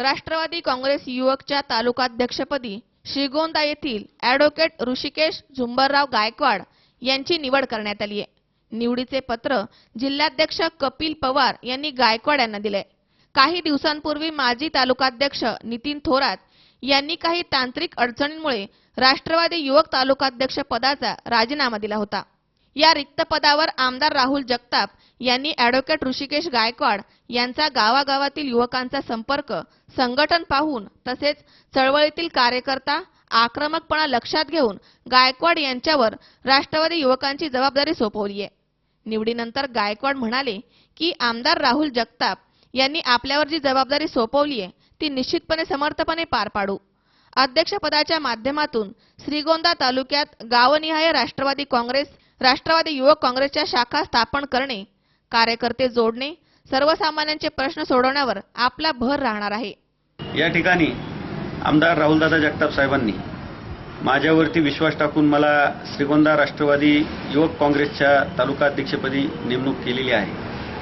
राष्ट्रवादी काँग्रेस युवकच्या तालुकाध्यक्षपदी श्रीगोंदा येथील ॲडव्होकेट ऋषिकेश झुंबरराव गायकवाड यांची निवड करण्यात आली आहे. निवडीचे पत्र जिल्हाध्यक्ष कपिल पवार यांनी गायकवाड यांना दिले. काही दिवसांपूर्वी माजी तालुकाध्यक्ष नितीन थोरात यांनी काही तांत्रिक अडचणींमुळे राष्ट्रवादी युवक तालुकाध्यक्ष पदाचा राजीनामा दिला होता. या रिक्त पदावर आमदार राहुल जगताप यांनी ॲडव्होकेट ऋषिकेश गायकवाड यांचा गावागावातील युवकांचा संपर्क संघटन पाहून तसेच चळवळीतील कार्यकर्ता आक्रमकपणा लक्षात घेऊन गायकवाड यांच्यावर राष्ट्रवादी युवकांची जबाबदारी सोपवली आहे. निवडीनंतर गायकवाड म्हणाले की आमदार राहुल जगताप यांनी आपल्यावर जी जबाबदारी सोपवली आहे ती निश्चितपणे समर्थपणे पार पाडू. अध्यक्षपदाच्या माध्यमातून श्रीगोंदा तालुक्यात गावनिहाय राष्ट्रवादी काँग्रेस राष्ट्रवादी युवक काँग्रेसच्या शाखा स्थापन करणे कार्यकर्ते जोडणे सर्वसामान्यांचे प्रश्न सोडवण्यावर आपला भर राहणार आहे. या ठिकाणी आमदार राहुलदादा जगताप साहेबांनी माझ्यावरती विश्वास टाकून मला श्रीगोंदा राष्ट्रवादी युवक काँग्रेसच्या तालुका अध्यक्षपदी नेमणूक केलेली आहे.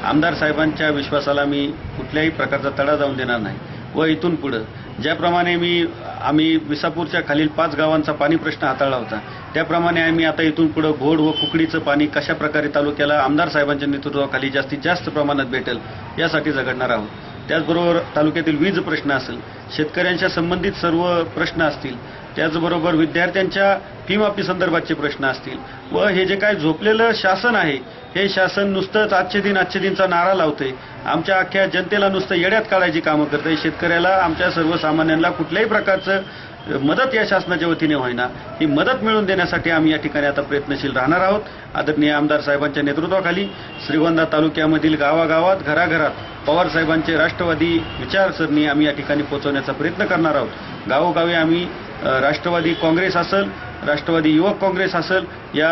आमदार साहेबांच्या विश्वासाला मी कुठल्याही प्रकारचा तडा जाऊन देणार नाही. व इथून पुढं. ज्याप्रमाणे मी आम्ही विसापूरच्या खालील पाच गावांचा पाणी प्रश्न हाताळला होता त्याप्रमाणे आम्ही आता इथून पुढं घोड व कुकडीचं पाणी कशा प्रकारे तालुक्याला आमदार साहेबांच्या नेतृत्वाखाली जास्तीत जास्त प्रमाणात भेटेल यासाठी झगडणार आहोत. त्याचबरोबर तालुक्यातील वीज प्रश्न असेल शेतकऱ्यांच्या संबंधित सर्व प्रश्न असतील त्याचबरोबर विद्यार्थ्यांच्या फी माफी संदर्भातचे प्रश्न असतील व हे जे काय झोपलेलं शासन आहे हे शासन नुसतंच आजचे दिन आजचे दिनचा नारा लावते आमच्या अख्ख्या जनतेला नुसतं येड्यात काढायची कामं करते शेतकऱ्याला आमच्या सर्वसामान्यांना कुठल्याही प्रकारचं मदत या शासनाच्या वतीने होईना ही मदत मिळवून देण्यासाठी आम्ही या ठिकाणी आता प्रयत्नशील राहणार आहोत. आदरणीय आमदार साहेबांच्या नेतृत्वाखाली श्रीगोंदा तालुक्यामधील गावागावात घराघरात पवार साहेबांचे राष्ट्रवादी विचारसरणी आम्ही या ठिकाणी पोहोचवण्याचा प्रयत्न करणार आहोत. गावोगावी आम्ही राष्ट्रवादी काँग्रेस असेल राष्ट्रवादी युवक काँग्रेस असेल या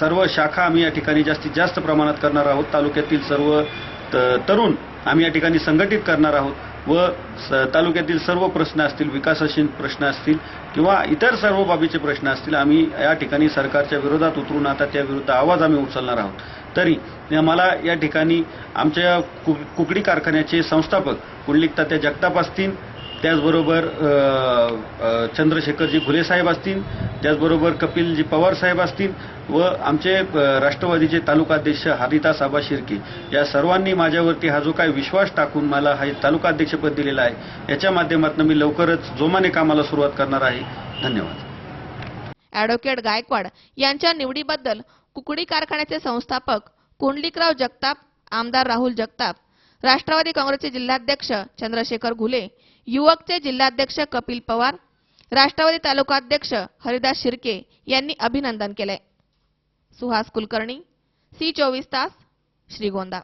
सर्व शाखा आम्ही या ठिकाणी जास्तीत जास्त प्रमाणात करणार आहोत. तालुक्यातील सर्व त- तरुण आम्ही या ठिकाणी संघटित करणार आहोत. व स- तालुक्यातील सर्व प्रश्न असतील विकासाशील प्रश्न असतील किंवा इतर सर्व बाबीचे प्रश्न असतील आम्ही या ठिकाणी सरकारच्या विरोधात उतरून आता त्या विरुद्ध आवाज आम्ही उचलणार आहोत. तरी मला या ठिकाणी आमच्या कु- कुकडी कारखान्याचे संस्थापक कुंडलिक तात्या जगताप असतील त्याचबरोबर चंद्रशेखरजी घुले साहेब असतील त्याचबरोबर कपिलजी पवार साहेब असतील व आमचे राष्ट्रवादीचे तालुकाध्यक्ष हरिदास आबा शिर्के. या सर्वांनी माझ्यावरती हा जो काही विश्वास टाकून मला हा तालुकाध्यक्षपद दिलेला आहे याच्या माध्यमातून मी लवकरच जोमाने कामाला सुरुवात करणार आहे. धन्यवाद. ॲडव्होकेट गायकवाड यांच्या निवडीबद्दल कुकडी कारखान्याचे संस्थापक कुंडलिकराव जगताप आमदार राहुल जगताप राष्ट्रवादी काँग्रेसचे जिल्हाध्यक्ष चंद्रशेखर घुले युवकचे जिल्हाध्यक्ष कपिल पवार राष्ट्रवादी तालुकाध्यक्ष हरिदास शिर्के यांनी अभिनंदन केलंय. सुहास कुलकर्णी सी चोवीस तास श्रीगोंदा.